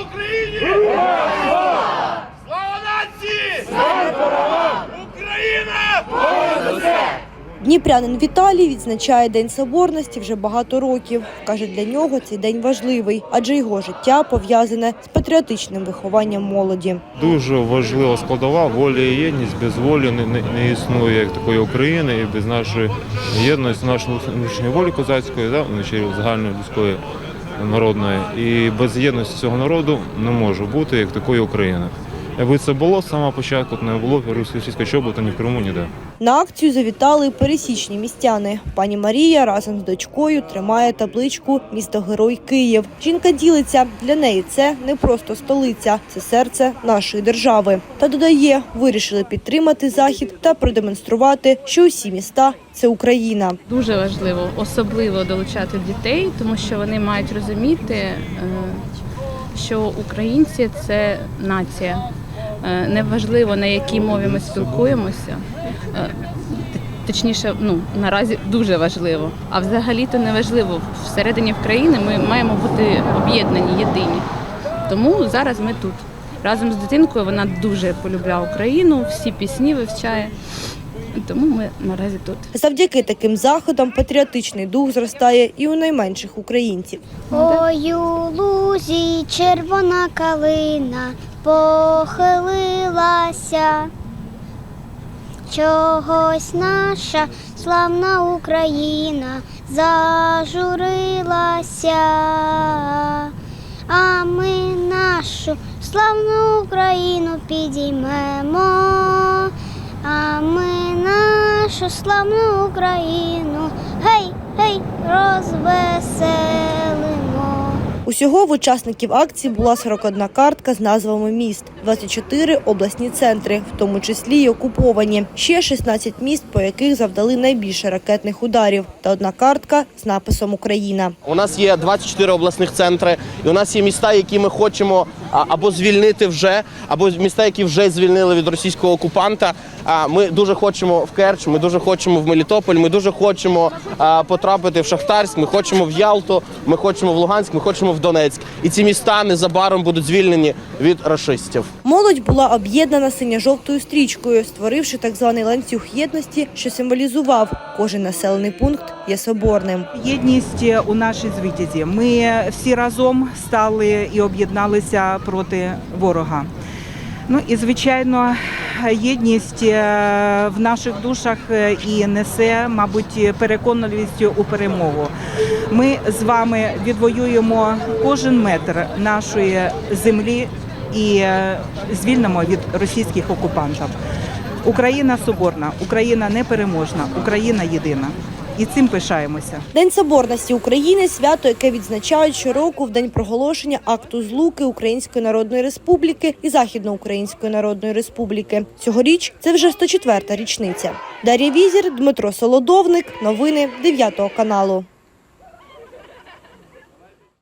Україні! Слава нації! Україна! Дніпрянин Віталій відзначає День Соборності вже багато років. Каже, для нього цей день важливий, адже його життя пов'язане з патріотичним вихованням молоді. Дуже важлива складова воля і єдність. Без волі не, не, не існує як такої України і без нашої єдності, нашої внутрішньої волі козацької, да, вночі загальної людської народної. І без єдності цього народу не може бути як такої України. Якби це було з самого початку, то не було б російського чобота ні в Криму, ніде. На акцію завітали пересічні містяни. Пані Марія разом з дочкою тримає табличку Місто Герой Київ. Жінка ділиться для неї це не просто столиця, це серце нашої держави. Та додає, вирішили підтримати захід та продемонструвати, що усі міста це Україна. Дуже важливо особливо долучати дітей, тому що вони мають розуміти, е, що українці це нація. Е, Неважливо на якій мові ми спілкуємося. е, Точніше, ну наразі дуже важливо. А взагалі-то не важливо. Всередині країни ми маємо бути об'єднані, єдині. Тому зараз ми тут. Разом з дитинкою вона дуже полюбляє Україну, всі пісні вивчає. Тому ми наразі тут. Завдяки таким заходам патріотичний дух зростає і у найменших українців. Ой, у лузі червона калина похилилася. Чогось наша славна Україна зажурилася, а ми нашу славну Україну підіймемо, а ми нашу славну Україну гей, гей, розвеселимо. Усього в учасників акції була 41 картка з назвами міст, 24 обласні центри, в тому числі й окуповані. Ще 16 міст, по яких завдали найбільше ракетних ударів, та одна картка з написом Україна. У нас є 24 обласних центри, і у нас є міста, які ми хочемо або звільнити вже, або міста, які вже звільнили від російського окупанта. Ми дуже хочемо в Керч, ми дуже хочемо в Мелітополь, ми дуже хочемо потрапити в Шахтарськ, ми хочемо в Ялту, ми хочемо в Луганськ, ми хочемо в Донецьк. І ці міста незабаром будуть звільнені від рашистів. Молодь була об'єднана синьо-жовтою стрічкою, створивши так званий ланцюг єдності, що символізував кожен населений пункт є соборним. Єдність у нашій звитязі. Ми всі разом стали і об'єдналися проти ворога. Ну і звичайно, єдність е, в наших душах е, і несе, мабуть, переконливість у перемогу. Ми з вами відвоюємо кожен метр нашої землі і е, звільнимо від російських окупантів. Україна соборна, Україна непереможна, Україна єдина. І цим пишаємося. День соборності України свято, яке відзначають щороку в день проголошення акту злуки Української Народної Республіки і Західноукраїнської Народної Республіки. Цьогоріч це вже 104-та річниця. Дар'я Візір, Дмитро Солодовник. Новини 9 каналу.